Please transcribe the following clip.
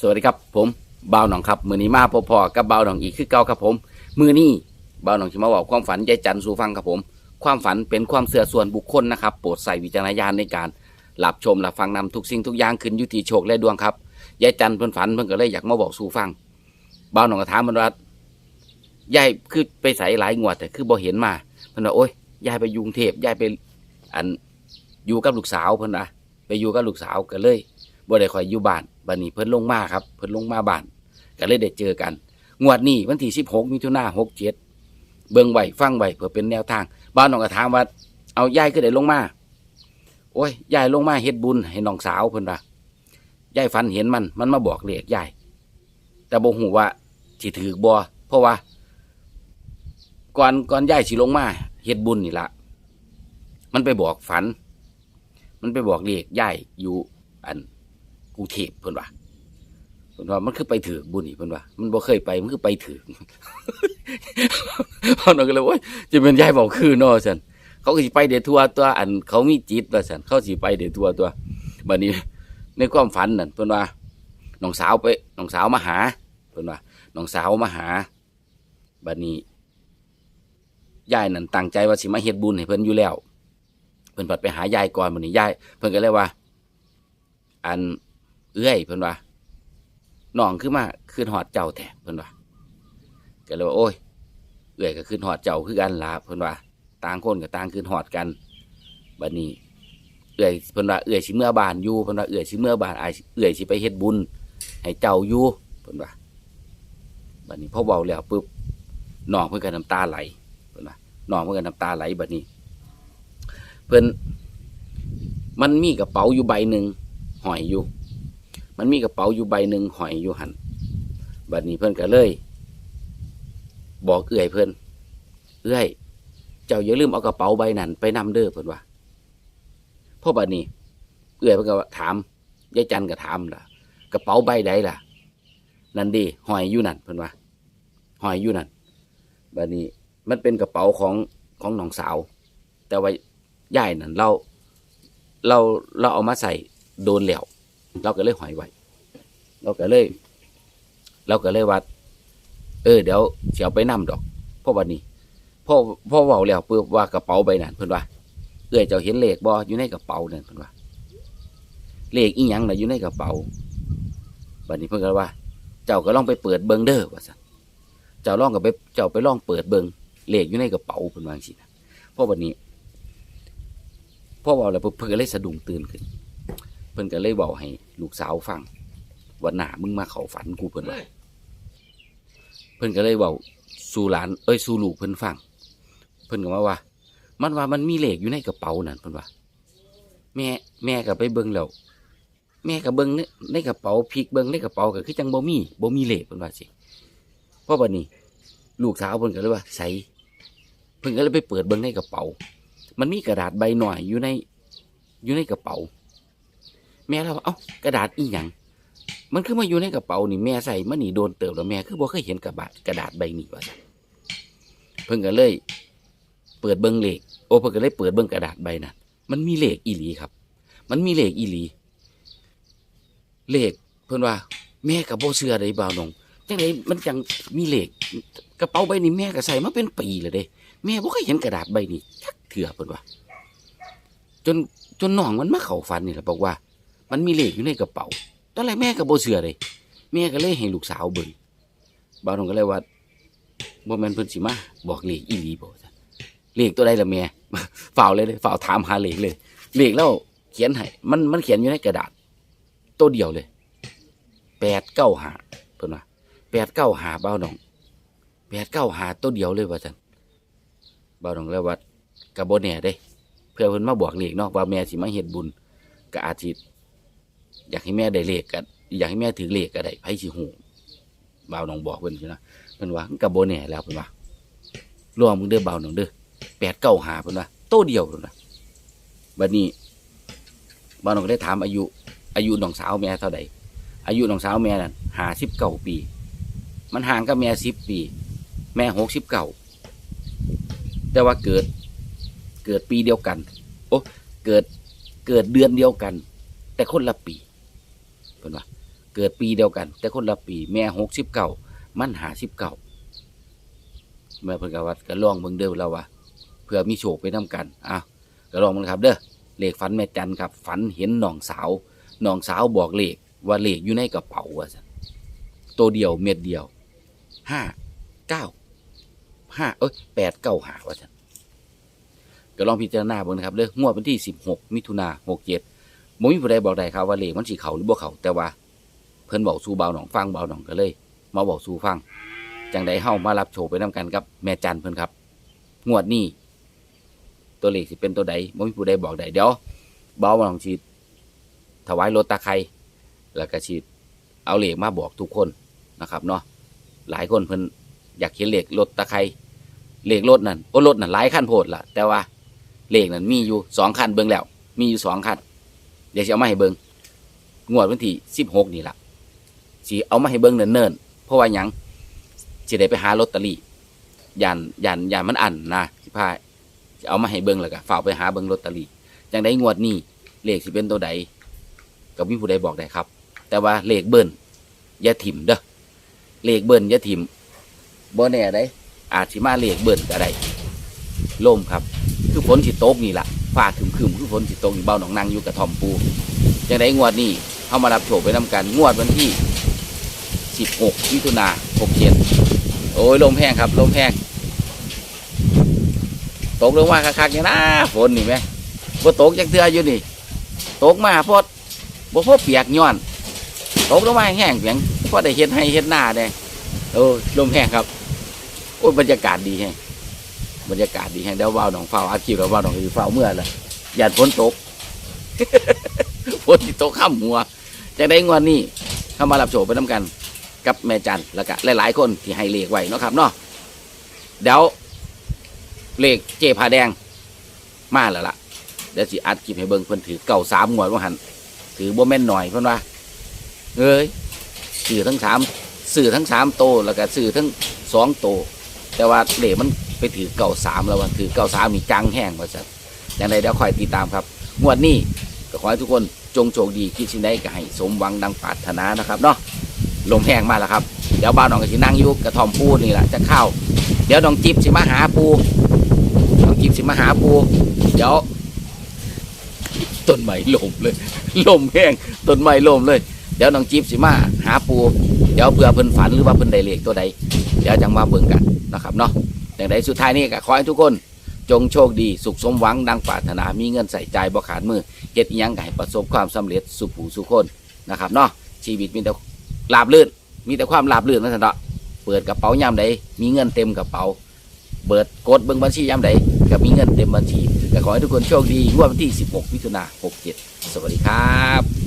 สวัสดีครับผมบ่าวหนองครับมือนี้มาพอพอๆกับบ่าวหนองอีกคือเก่าครับผม มือนี้บ่าวหนองจะมาบอกความฝันยายจันสู่ฟังครับผม ความฝันเป็นความเสื่อส่วนบุคคลนะครับโปรดใส่วิจารณญาณในการรับชมรับฟังนำทุกสิ่งทุกอย่างขึ้นยุติโชคและดวงครับยายจันเพิ่นฝันเพิ่นก็เลยอยากมาบอกสู่ฟังบ่าวหนองก็ถามมันว่ายายคือไปใส่หลายงวดแต่คือบ่เห็นมาเพิ่นว่าโอ๊ยยายไปยุงเทพยายไปอันอยู่กับลูกสาวเพิ่นนะไปอยู่กับลูกสาวก็เลย บ่ได้คอยอยู่บ้านบัดนี้เพิ่นลงมาครับ เพิ่นลงมาบ้านก็เลยได้เจอกัน งวดนี้วันที่16มิถุนายน67เบิ่งไว้ฟังไว้เพื่อเป็นแนวทาง บ้านน้องก็ถามว่า เอายายคือได้ลงมา โอ้ยยายลงมาเฮ็ดบุญให้น้องสาวเพิ่นว่ายายฝันเห็นมันมันมาบอกเลขยายแต่บ่ฮู้ว่าสิถือบ่เพราะว่าก่อนก่อนยายสิลงมาเฮ็ดบุญนี่ละมันไปบอกฝัน มันไปบอกเลขยายอยู่อัน กรุงเทพเพิ่นว่าเพิ่นว่ามันคือไปถือบุญนี่เพิ่นว่า มันบ่เคยไปมันคือไปถือเพิ่นก็เลยโอ้ยจะเป็นยายบอกคือนาะซั่นเขาก็สิไปเดยวทัวตัวอันเขามีจิตว่าสันเขาสิไปเดยวทัวตัวบัดนี้ ในความฝันนั่นเพิ่นว่าน้องสาวไปน้องสาวมาหาเพิ่นว่าน้องสาวมาหาบัดนี้ยายนั่นตั้งใจว่าสิมาเฮ็ดบุญให้เพิ่นอยู่แล้วเพิ่นปัดไปหายายก่อนบัดนี้ยายเพิ่นก็เลยว่า อัน เอื้อยเพิ่นว่าน้องขึ้นมาขึ้นหอดเจ้าแท้เพิ่นว่าก็เลยว่าโอ้ย เอื้อยก็ขึ้นหอดเจ้าคือกันล่ะเพิ่นว่า ต่างคนก็ต่างขึ้นหอดกันบัดนี้ เอื้อยเพิ่นว่าเอื้อยสิเมื่อบานอยู่เพิ่นว่าเอื้อยสิเมื่อบานไอายเอื้อยสิไปเฮ็ดบุญ ให้เจ้าอยู่เพิ่นว่าบัดนี้พอเว้าแล้วปุ๊บน้องเพิ่นก็น้ำตาไหลเพิ่นว่าน้องเพิ่นก็น้ำตาไหลบัดนี้ เพิ่นมันมีกระเป๋าอยู่ใบหนึ่งหอยอยู่ มันมีกระเป๋าอยู่ใบหนึ่งหอยอยู่หันบัดนี้เพื่อนก็เลย บอกเอื่อยเพื่อนเอื่อย เจ้าอย่าลืมเอากระเป๋าใบนั้นไปนำเด้อเพื่อนว่าพราะบัดนี้ เอื่อยเพื่อนก็ถามยายจันก็ถามล่ะ กระเป๋าใบใดล่ะ นั่นดีหอยอยู่นั่นเพื่อนว่าหอยอยู่นั่นบัดนี้ มันเป็นกระเป๋าของของน้องสาว แต่ว่าย่ายนั่นเราเราเราเอามาใส่โดนแล้ว เราก็เลยหอยไว้เราก็เลย เราก็เลยว่าเออ เดี๋ยวเสียวไปนํดอกพราะวันนี้พ่อพ่อเว้าแล้วเพื่อว่ากระเป๋าใบนั้นเพิ่อนว่าเอ้ยเจ้าเห็นเลขบ่อยู่ในกระเป๋านั่นเพิ่อนว่าเลขอีหยังน่ะอยู่ในกระเป๋าบัดนี้เพิ่อนก็ว่า เจ้าก็ลองไปเปิดเบิ่งเด้อว่าซั่นเจ้าลองก็ไปเจ้าไปลองเปิดเบิ่งเลขอยู่ในกระเป๋าเพิ่อนว่าจังซี่นะพราะวันนี้พ่อเว้าแล้วเพิ่อนก็เลยสะดุ้งตื่นขึ้น เพิ่นก็เลยบอกให้ลูกสาวฟังว่าหน้ามึงมาเข้าฝันกูเพิ่นว่าเพิ่นก็เลยบอกสู่หลานเอ้ยสู่ลูกเพิ่นฟัง เพิ่นก็มาว่า มันว่ามันมีเลขอยู่ในกระเป๋านั่นเพิ่นว่าแม่แม่ก็ไปเบิ่งแล้วแม่ก็เบิ่งในในกระเป๋าพลิกเบิ่งในกระเป๋าก็คือจังบ่มีบ่มีเลขเพิ่นว่าสิเพราะบัดนี้ ลูกสาวเพิ่นก็เลยว่าใส่เพิ่นก็เลยไปเปิดเบิ่งในกระเป๋า มันมีกระดาษใบหน่อยอยู่ในอยู่ในกระเป๋า แม่เราเอ้ากระดาษอีหยังมันคือมาอยู่ในกระเป๋านี่แม่ใส่มันนี่โดนเติบแล้วแม่คือบ่เคยเห็นกระบาดกระดาษใบนี้ว่าเพิ่นก็เลย เปิดเบิ่งเลขโอเพิ่นก็เลยเปิดเบิ่งกระดาษใบนั้นมันมีเลขอีหลีครับ มันมีเลขอีหลีเลขเพิ่นว่า แม่กับโบเชื่อได้บ่าวน้องจังไดมันจังมีเลขกระเป๋าใบนี้แม่ก็ใส่มาเป็นปีแล้วเด้แม่บ่เคยเห็นกระดาษใบนี้จักเถื่อเพิ่นว่า จนจนน้องมันมาเข้าฝันนี่แหละบอกว่า มันมีเลขอยู่ในกระเป๋าตอนแรกแม่ก็บ่เชื่อเลยแม่ก็เลยให้ลูกสาวเบิ่งบ่าวน้องก็เลยว่าบ่แม่นเพิ่นสิมาบอกเลขอีหลีบ่จ้ะเลขตัวใดล่ะแม่ฝ่าวเลยเลยฝ่าวถามหาเลขเลยเลขแล้วเขียนให้มันมันเขียนอยู่ในกระดาษ ตัวเดียวเลย895เก้าหาเพิ่นว่า895บ่าวน้อง895ตัวเดียวเลยว่าซั่นบ่าวน้องเลยว่าก็บ่แน่เด้เพื่อเพิ่นมาบอกเลขเนาะว่าแม่สิมาเฮ็ดบุญก็อาจสิ อยากให้แม่ได้เลขก็อยากให้แม่ถือเลขก็ได้ไผสิฮู้บ่าวน้องบอกเพิ่นอยู่นะเพิ่นว่ามันก็บ่แน่แล้วเพิ่นว่ารวมมึงเด้อบ่าวน้องเด้อ895เก่าหาเพิ่นว่าโตเดียวเพิ่นว่าบัดนี้บ่าวน้องก็ได้ถามอายุ อายุน้องสาวแม่เท่าใดอายุน้องสาวแม่นั่น59ปี มันห่างกับแม่10ปี แม่69แต่ว่าเกิดเกิดปีเดียวกัน โอ้เกิดเกิดเดือนเดียวกัน แต่คนละปี เพิ่นว่าเกิดปีเดียวกัน แต่คนละปี แม่หกสิบเก้ามันหาสิบเก้าแม่เพิ่นกว่าก็ลองเบิ่งเด้อเราว่าเพื่อมีโชคไปนํกันอะก็ลองมันครับ เด้อเลขฝันแม่จันครับ ฝันเห็นน้องสาวน้องสาวบอกเลขว่าเลขอยู่ในกระเป๋าว่าซั่นตัวเดียวเม็ดเดียวห้าเก้าห้าเอ้ยแปดเก้าหาว่าซั่นก็ลองพิจารณาเบิ่งนะครับเด้องวดวันที่สิบหกมิถุนาหกเจ็ด บ่มีผู้ใดบอกได้ครับว่าเลขมันสิเขาหรือบ่เขาแต่ว่า เพิ่นบอกสู่เบาหนองฟังเบาหนองก็เลย มาบอกสู่ฟังจังใดเฮามารับโชคไปนํกันกับแม่จันเพิ่นครับ งวดนี้ตัวเลขสิเป็นตัวใดบ่มีผู้ใดบอกได้เดี๋ยวเบาหนองสิถวายรถตาไครแล้วก็สิเอาเลขมาบอกทุกคนนะครับเนาะหลายคนเพิ่นอยากเห็นเลขรถตาไคร้เลขรถนั่นโอ้รถนั่นหลายคันโพดล่ะ แต่ว่าเลขนั่นมีอยู่สองคันเบิ่งแล้ว มีอยู่สองคัน เดี๋ยวสิเอามาให้เบิงงวดวันที่สิบหกนี่ละสิเอามาให้เบิงเนิ่นๆเพราะว่ายังสิได้ไปหาลอตเตอรี่ยานยานยานมันอันนะสิพาสิเอามาให้เบิงแล้วก็ฝากไปหาเบิงลอตเตอรี่จังได้งวดนี้เลขสิเป็นตัวใดก็มีผู้ใดบอกได้ครับ แต่ว่าเลขเบิ้ลอย่าถิ่มเด้อเลขเบิ้ลอย่าถิ่มบ่แน่ได้อาจสิมาเลขเบิ้ลก็ได้ลมครับ คือฝนสิตกนี่แหละ ฟ้าครึมคือฝนสิตกนี่เบาหนองนางอยู่กับทอมปูจังได้งวดนี้เข้ามารับโชคไปนำกันงวดวันที่ 16มิถุนา67โอ้ยลมแห้งครับลมแห้งตกลงมาคักๆเนี่ยนะฝนนี่ไหมบ่ตกจักเทืออยู่นี่ ตกมาพอดบ่พอเปียกย้อน ตกลงมาแห้งเพียงพอได้เฮ็ดให้เฮ็ดหน้าได้โอ้ยลมแห้งครับโอ้ยบรรยากาศดีแฮง บรรยากาศดีแฮงเดี๋ยวว่าวหนองฟ้าวอาชีพเราว่าวหนองฟ้าวเมื่อละหยาดฝนตกฝนที่ตกข้ามหัวจะได้งวดนี้เข้ามารับโชคไปน้ำกัน กับแม่จันแล้วก็หลาย ๆ คนที่ให้เลขไว้เนาะครับเนาะเดี๋ยวเลขเจพาแดงมาแล้วล่ะเดี๋ยวสิอัดคลิปให้เบิ่งเพิ่นถือเก่าสามงวดว่าหันถือบ่แม่นหน่อยเพิ่นว่าเอ้ยสื่อทั้งสามสื่อทั้งสามโตแล้วก็สื่อทั้งสองโต แต่ว่าเลขมัน ไปถือเก่าสามแล้วว่าถือเก่าสามนี่จังแห้งว่าซะอย่างไรเดี๋ยวคอยติดตามครับ งวดนี้ก็ขอให้ทุกคนจงโชคดีคิดสิ่งใดก็ให้สมหวังดังปรารถนานะครับเนาะลมแห้งมาแล้วครับ เดี๋ยวบ้าวน้องก็สินั่งอยู่กระทอมปูนี่แหละจะเข้า เดี๋ยวน้องจิ๊บสิมาหาปูน้องจิ๊บสิมาหาปู เดี๋ยวต้นไม้ลมเลยลมแห้งต้นไม้ลมเลย เดี๋ยวน้องจิ๊บสิมาหาปู เดี๋ยวเผื่อเพิ่นฝันหรือว่าเพิ่นได้เลขตัวใดเดี๋ยวจังมาเบิ่งกันนะครับเนาะ อย่างใดสุดท้ายนี่ก็ขอให้ทุกคน จงโชคดี สุขสมหวังดังปรารถนามีเงินใส่ใจบ่ขาดมือเฮ็ดยังก็ให้ประสบความสำเร็จสุขผูสุขคนนะครับเนาะชีวิตมีแต่ลาบลื่น มีแต่ความลาบลื่นนั่นแหละเปิดกระเป๋ายามใดมีเงินเต็มกระเป๋าเปิดกดเบิ่งบัญชียามใดก็มีเงินเต็มบัญชีก็ขอให้ทุกคนโชคดีงวดวันที่ 16มิถุนายน67 สวัสดีครับ